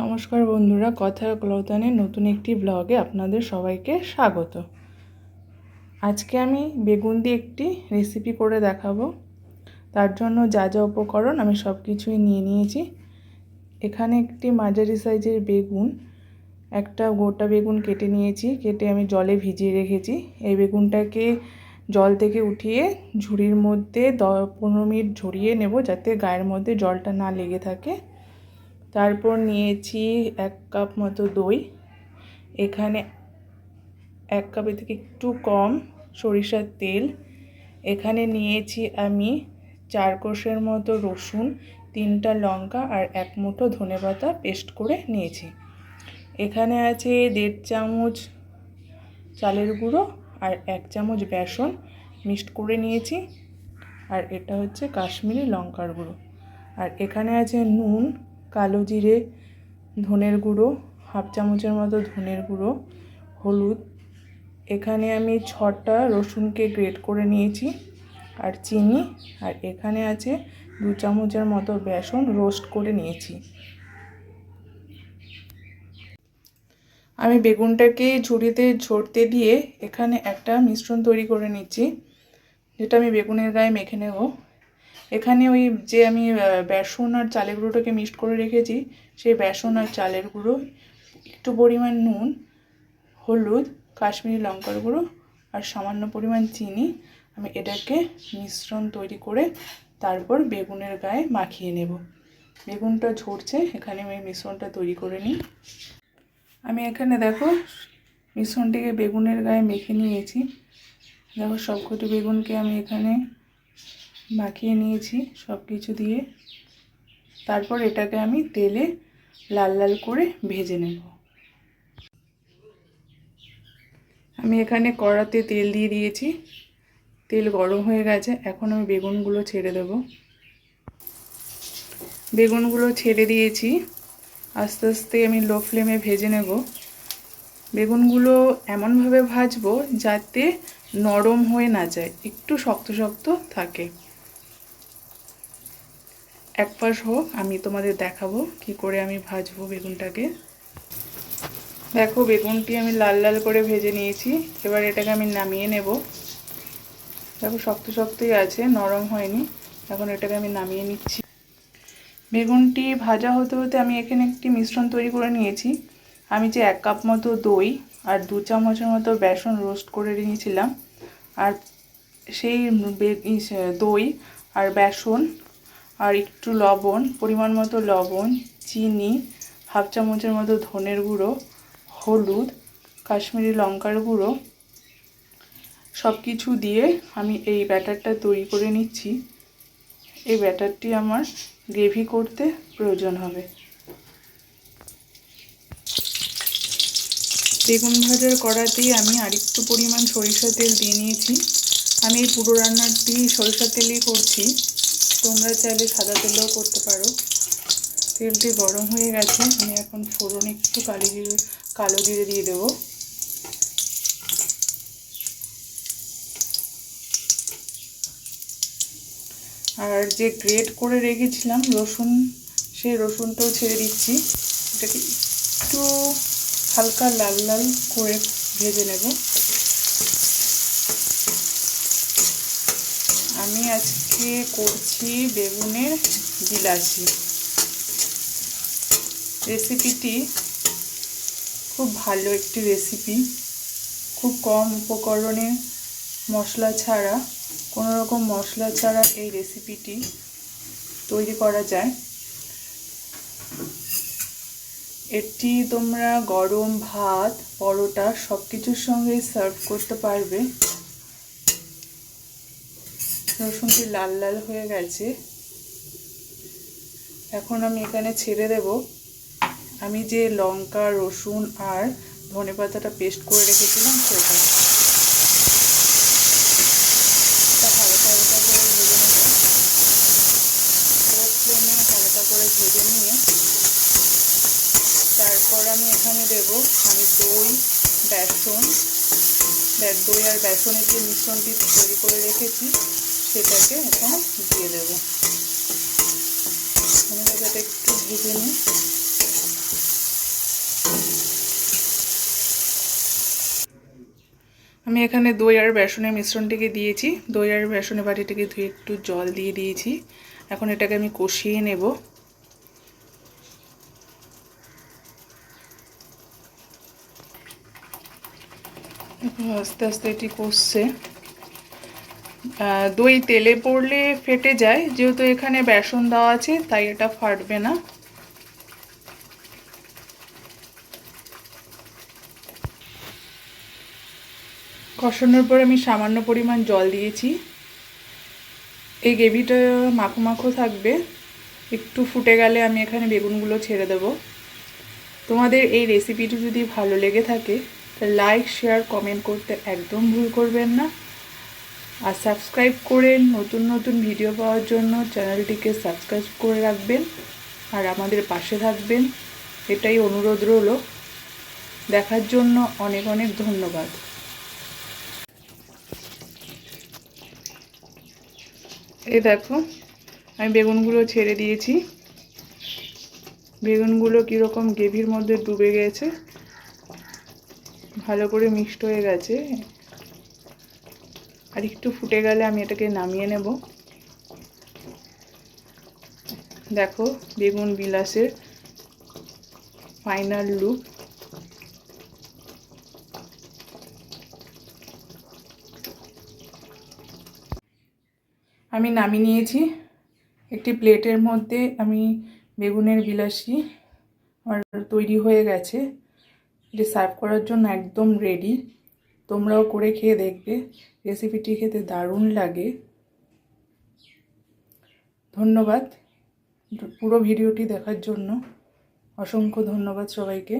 নমস্কার বন্ধুরা কথার ক্লতানের নতুন একটি ব্লগে আপনাদের সবাইকে স্বাগত। আজকে আমি বেগুন দিয়ে একটি রেসিপি করে দেখাবো। তার জন্য যা যা উপকরণ আমি সব কিছুই নিয়ে নিয়েছি। এখানে একটি মাঝারি সাইজের বেগুন, একটা গোটা বেগুন কেটে নিয়েছি, কেটে আমি জলে ভিজিয়ে রেখেছি। এই বেগুনটাকে জল থেকে উঠিয়ে ঝুড়ির মধ্যে দ, পনেরো মিনিট ঝরিয়ে নেব যাতে গায়ের মধ্যে জলটা না লেগে থাকে। তারপর নিয়েছি এক কাপ মতো দই। এখানে এক কাপের থেকে একটু কম সরিষার তেল। এখানে নিয়েছি আমি চার কোষের মতো রসুন, তিনটা লঙ্কা আর এক মুঠো ধনে পাতা পেস্ট করে নিয়েছি। এখানে আছে দেড় চামচ চালের গুঁড়ো আর এক চামচ বেসন মিক্সড করে নিয়েছি। আর এটা হচ্ছে কাশ্মীরি লঙ্কার গুঁড়ো। আর এখানে আছে নুন কালো জিরে, ধনের গুঁড়ো, হাফ চামচের মতো ধনের গুঁড়ো, হলুদ। এখানে আমি ছটা রসুনকে গ্রেট করে নিয়েছি আর চিনি। আর এখানে আছে দু চামচের মতো বেসন রোস্ট করে নিয়েছি। আমি বেগুনটাকে ঝুড়িতে ঝরতে দিয়ে এখানে একটা মিশ্রণ তৈরি করে নিচ্ছি, যেটা আমি বেগুনের গায়ে মেখে নেব। এখানে ওই যে আমি বেসন আর চালের গুঁড়োটাকে মিক্সড করে রেখেছি, সেই বেসন আর চালের গুঁড়ো, একটু পরিমাণ নুন, হলুদ, কাশ্মীরি লঙ্কার গুঁড়ো আর সামান্য পরিমাণ চিনি আমি এটাকে মিশ্রণ তৈরি করে তারপর বেগুনের গায়ে মাখিয়ে নেব। বেগুনটা ঝরছে, এখানে আমি মিশ্রণটা তৈরি করে নিই। আমি এখানে দেখো, মিশ্রণটিকে বেগুনের গায়ে মেখে নিয়েছি। দেখো, সবকটি বেগুনকে আমি এখানে মাখিয়ে নিয়েছি সব কিছু দিয়ে। তারপর এটাকে আমি তেলে লাল লাল করে ভেজে নেব। আমি এখানে কড়াতে তেল দিয়ে দিয়েছি। তেল গরম হয়ে গেছে, এখন আমি বেগুনগুলো ছেড়ে দেব। বেগুনগুলো ছেড়ে দিয়েছি। আস্তে আস্তে আমি লো ফ্লেমে ভেজে নেব। বেগুনগুলো এমনভাবে ভাজবো যাতে নরম হয়ে না যায়, একটু শক্ত শক্ত থাকে। এক পাশ হোক, আমি তোমাদের দেখাবো কি করে আমি ভাজবো বেগুনটাকে। দেখো বেগুনটি আমি লাল লাল করে ভেজে নিয়েছি, এবার এটাকে আমি নামিয়ে নেব। দেখো শক্ত শক্তই আছে, নরম হয়নি, এখন এটাকে আমি নামিয়ে নিচ্ছি। বেগুনটি ভাজা হতে হতে আমি এখানে একটি মিশ্রণ তৈরি করে নিয়েছি। আমি যে এক কাপ মতো দই আর দু চামচের মতো বেসন রোস্ট করে নিয়েছিলাম, আর সেই দই আর বেসন আর একটু লবণ, পরিমাণ মতো লবণ, চিনি, হাফ চামচের মতো ধনের গুঁড়ো, হলুদ, কাশ্মীরি লঙ্কার গুঁড়ো সব কিছু দিয়ে আমি এই ব্যাটারটা তৈরি করে নিচ্ছি। এই ব্যাটারটি আমার গ্রেভি করতে প্রয়োজন হবে। বেগুন ভাজার কড়াতেই আমি আরেকটু পরিমাণ সরিষা তেল দিয়ে নিয়েছি। আমি এই পুরো রান্নাটি সরিষা তেলেই করছি। তোমরা চাইলে সাদা তেলেও করতে পারো। তেলটি গরম হয়ে গেছে, আমি এখন ফোড়ন একটু কালি জিরে কালো জিরে দিয়ে দেবো। আর যে গ্রেট করে রেখেছিলাম রসুন, সেই রসুনটাও ছেড়ে দিচ্ছি। এটাকে একটু হালকা লাল লাল করে ভেজে নেব। আমি আজকে করছি বেগুনের বিলাসি। রেসিপিটি খুব ভালো একটি রেসিপি। খুব কম উপকরণে মশলা ছাড়া, কোনো রকম মশলা ছাড়া এই রেসিপিটি তৈরি করা যায়। এটি তোমরা গরম ভাত, পরোটা সব কিছুর সঙ্গেই সার্ভ করতে পারবে। রসুনটি লাল লাল হয়ে গেছে। এখন আমি এখানে ছেড়ে দেব। আমি যে লঙ্কা, রসুন আর ধনে পাতাটা পেস্ট করে রেখেছিলাম সেটা। হালকা হালকা করে ভেজে হালকা করে ভেজে নিয়ে তারপর আমি এখানে দেব আমি দই, বেসন। দই আর বেসনের যে মিশ্রণটি তৈরি করে রেখেছি সেটাকে এখন দিয়ে দেব। আমি এটাকে একটু ভেজে নিই। আমি এখানে দই আর বেসনের মিশ্রণটিকে দিয়েছি। দই আর বেসনের বাটিটিকে ধুয়ে একটু জল দিয়ে দিয়েছি। এখন এটাকে আমি কষিয়ে নেব। আস্তে আস্তে এটি কষছে। দই তেলে পড়লে ফেটে যায়, যেহেতু এখানে বেসন দেওয়া আছে, তাই এটা ফাটবে না। কষানোর পর আমি সামান্য পরিমাণ জল দিয়েছি। এই গ্রেভিটা মাখো মাখো থাকবে। একটু ফুটে গেলে আমি এখানে বেগুনগুলো ছেড়ে দেব। তোমাদের এই রেসিপিটি যদি ভালো লেগে থাকে, তাহলে লাইক শেয়ার কমেন্ট করতে একদম ভুল করবেন না। আর সাবস্ক্রাইব করে নতুন নতুন ভিডিও পাওয়ার জন্য চ্যানেলটিকে সাবস্ক্রাইব করে রাখবেন আর আমাদের পাশে থাকবেন। এটাই অনুরোধ রইল। দেখার জন্য অনেক অনেক ধন্যবাদ। এই দেখো, আমি বেগুনগুলো ছেড়ে দিয়েছি। বেগুনগুলো কীরকম গেভির মধ্যে ডুবে গেছে, ভালো করে মিক্সড হয়ে গেছে। আর একটু ফুটে গেলে আমি এটাকে নামিয়ে নেব। দেখো, বেগুন বিলাসের ফাইনাল লুক আমি নামিয়ে নিয়েছি। একটি প্লেটের মধ্যে আমি বেগুনের বিলাসি আমার তৈরি হয়ে গেছে। এটি সার্ভ করার জন্য একদম রেডি তোমরাও করে খেয়ে দেখবে। রেসিপিটি খেতে দারুণ লাগে। ধন্যবাদ। পুরো ভিডিওটি দেখার জন্য অসংখ্য ধন্যবাদ সবাইকে।